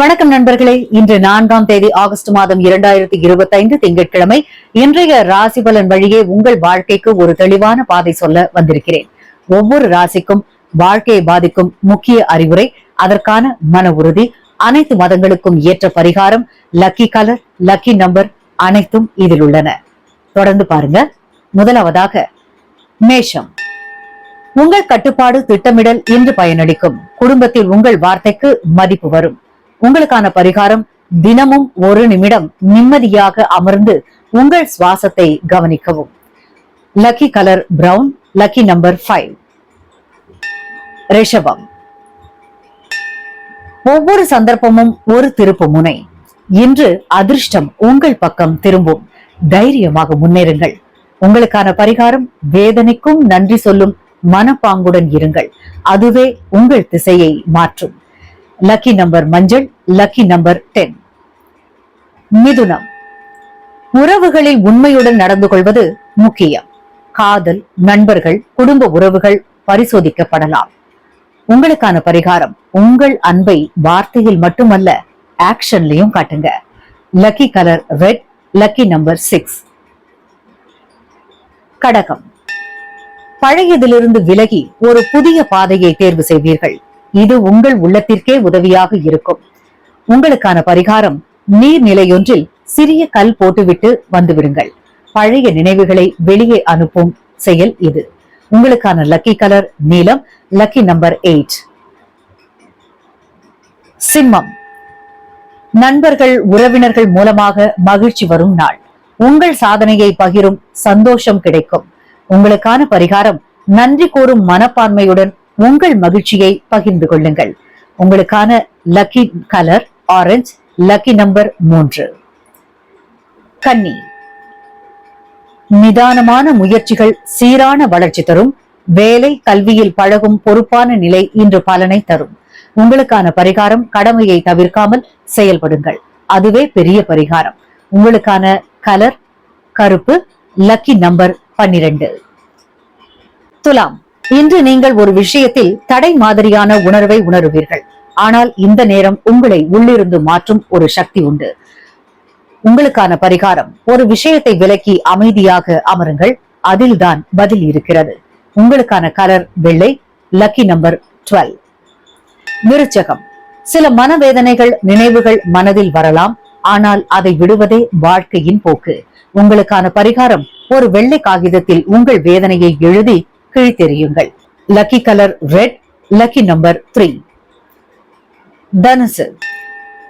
வணக்கம் நண்பர்களே. இன்று நான்காம் தேதி ஆகஸ்ட் மாதம் இரண்டாயிரத்தி இருபத்தி ஐந்து திங்கட்கிழமை இன்றைய ராசி பலன் வழியே உங்கள் வாழ்க்கைக்கு ஒரு தெளிவான பாதை சொல்ல வந்திருக்கிறேன். ஒவ்வொரு ராசிக்கும் வாழ்க்கையை பாதிக்கும் முக்கிய அறிவுரை அதற்கான மன உறுதி அனைத்து மதங்களுக்கும் ஏற்ற பரிகாரம் லக்கி கலர் லக்கி நம்பர் அனைத்தும் இதில் உள்ளன. தொடர்ந்து பாருங்க. முதலாவதாக மேஷம். உங்கள் கட்டுப்பாடு திட்டமிடல் இன்று பயனளிக்கும். குடும்பத்தில் உங்கள் வார்த்தைக்கு மதிப்பு வரும். உங்களுக்கான பரிகாரம் தினமும் ஒரு நிமிடம் நிம்மதியாக அமர்ந்து உங்கள் சுவாசத்தை கவனிக்கவும். Lucky colour brown lucky number five ரிஷபம். ஒவ்வொரு சந்தர்ப்பமும் ஒரு திருப்பு முனை. இன்று அதிர்ஷ்டம் உங்கள் பக்கம் திரும்பும். தைரியமாக முன்னேறுங்கள். உங்களுக்கான பரிகாரம் வேதனைக்கும் நன்றி சொல்லும் மனப்பாங்குடன் இருங்கள். அதுவே உங்கள் திசையை மாற்றும். லக்கி நம்பர் மஞ்சள் லக்கி நம்பர் டென் மிதுனம். உறவுகளில் உண்மையுடன் நடந்து கொள்வது முக்கியம். காதல் நண்பர்கள் குடும்ப உறவுகள் பரிசோதிக்கப்படலாம். உங்களுக்கான பரிகாரம் உங்கள் அன்பை வார்த்தையில் மட்டுமல்ல ஆக்ஷன்லயும் காட்டுங்க. Lucky colour red lucky number six கடகம். பழையதிலிருந்து விலகி ஒரு புதிய பாதையை தேர்வு செய்வீர்கள். இது உங்கள் உள்ளத்திற்கே உதவியாக இருக்கும். உங்களுக்கான பரிகாரம் நீர்நிலையொன்றில் சிறிய கல் போட்டுவிட்டு வந்துவிடுங்கள். பழைய நினைவுகளை வெளியே அனுப்பும் செயல் இது. உங்களுக்கான லக்கி கலர் நீலம் லக்கி நம்பர் எயிட் சிம்மம். நண்பர்கள் உறவினர்கள் மூலமாக மகிழ்ச்சி வரும் நாள். உங்கள் சாதனையை பகிரும் சந்தோஷம் கிடைக்கும். உங்களுக்கான பரிகாரம் நன்றி கூறும் மனப்பான்மையுடன் உங்கள் மகிழ்ச்சியை பகிர்ந்து கொள்ளுங்கள். உங்களுக்கான lucky colour orange lucky number மூன்று. கன்னி. நிதானமான முயற்சிகள் சீரான வளர்ச்சி தரும். வேலை கல்வியில் பழகும் பொறுப்பான நிலை இன்று பலனை தரும். உங்களுக்கான பரிகாரம் கடமையை தவிர்க்காமல் செயல்படுங்கள். அதுவே பெரிய பரிகாரம். உங்களுக்கான கலர் கருப்பு லக்கி நம்பர் பன்னிரண்டு. துலாம். இன்று நீங்கள் ஒரு விஷயத்தில் தடை மாதிரியான உணர்வை உணருவீர்கள். ஆனால் இந்த நேரம் உங்களை உள்ளிருந்து மாற்றும் ஒரு சக்தி உண்டு. உங்களுக்கான பரிகாரம் ஒரு விஷயத்தை விலக்கி அமைதியாக அமருங்கள். அதில்தான் பதில் இருக்கிறது. உங்களுக்கான கலர் வெள்ளை லக்கி நம்பர் டுவெல் விருச்சகம். சில மனவேதனைகள் நினைவுகள் மனதில் வரலாம். ஆனால் அதை விடுவதே வாழ்க்கையின் போக்கு. உங்களுக்கான பரிகாரம் ஒரு வெள்ளை காகிதத்தில் உங்கள் வேதனையை எழுதி கிழித்தெறியுங்கள் lucky colour red lucky number three தனுசு.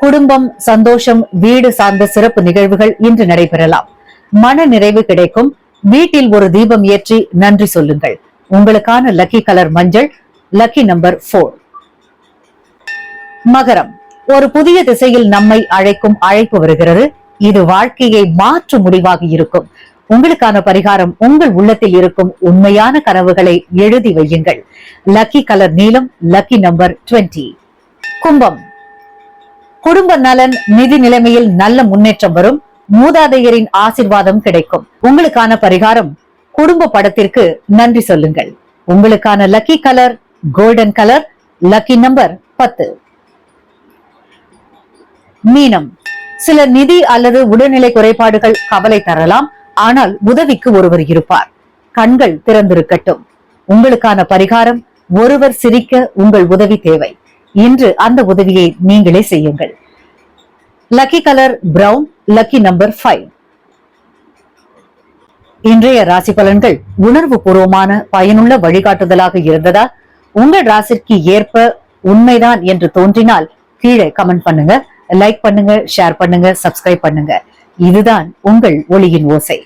குடும்பம் சந்தோஷம் வீடு சார்ந்த சிறப்பு நிகழ்வுகள் இன்று நடைபெறலாம். மன நிறைவு கிடைக்கும். வீட்டில் ஒரு தீபம் ஏற்றி நன்றி சொல்லுங்கள். உங்களுக்கான லக்கி கலர் மஞ்சள் லக்கி நம்பர் ஃபோர் மகரம். ஒரு புதிய திசையில் நம்மை அழைக்கும் அழைப்பு வருகிறது. இது வாழ்க்கையை மாற்று முடிவாக இருக்கும். உங்களுக்கான பரிகாரம் உங்கள் உள்ளத்தில் இருக்கும் உண்மையான கனவுகளை எழுதி வையுங்கள். லக்கி கலர் நீளம் லக்கி நம்பர் டுவெண்ட்டி கும்பம். குடும்ப நலன் நிதி நிலைமையில் நல்ல முன்னேற்றம் வரும். மூதாதையரின் ஆசிர்வாதம் கிடைக்கும். உங்களுக்கான பரிகாரம் குடும்ப படத்திற்கு நன்றி சொல்லுங்கள். உங்களுக்கான lucky colour golden colour lucky number பத்து. மீனம். சில நிதி அல்லது உடல்நிலை குறைபாடுகள் கவலை தரலாம். ஆனால் உதவிக்கு ஒருவர் இருப்பார். கண்கள் திறந்திருக்கட்டும். உங்களுக்கான பரிகாரம் ஒருவர் சிரிக்க உங்கள் உதவி தேவை. இன்று அந்த உதவியை நீங்களே செய்யுங்கள். Lucky colour brown lucky number five இன்றைய ராசி பலன்கள் உணர்வு பூர்வமான பயனுள்ள வழிகாட்டுதலாக இருந்ததா? உங்கள் ராசிக்கு ஏற்ப உண்மைதான் என்று தோன்றினால் கீழே கமெண்ட் பண்ணுங்க. லைக் பண்ணுங்க ஷேர் பண்ணுங்க சப்ஸ்கிரைப் பண்ணுங்க. இதுதான் உங்கள் ஒளியின் ஓசை.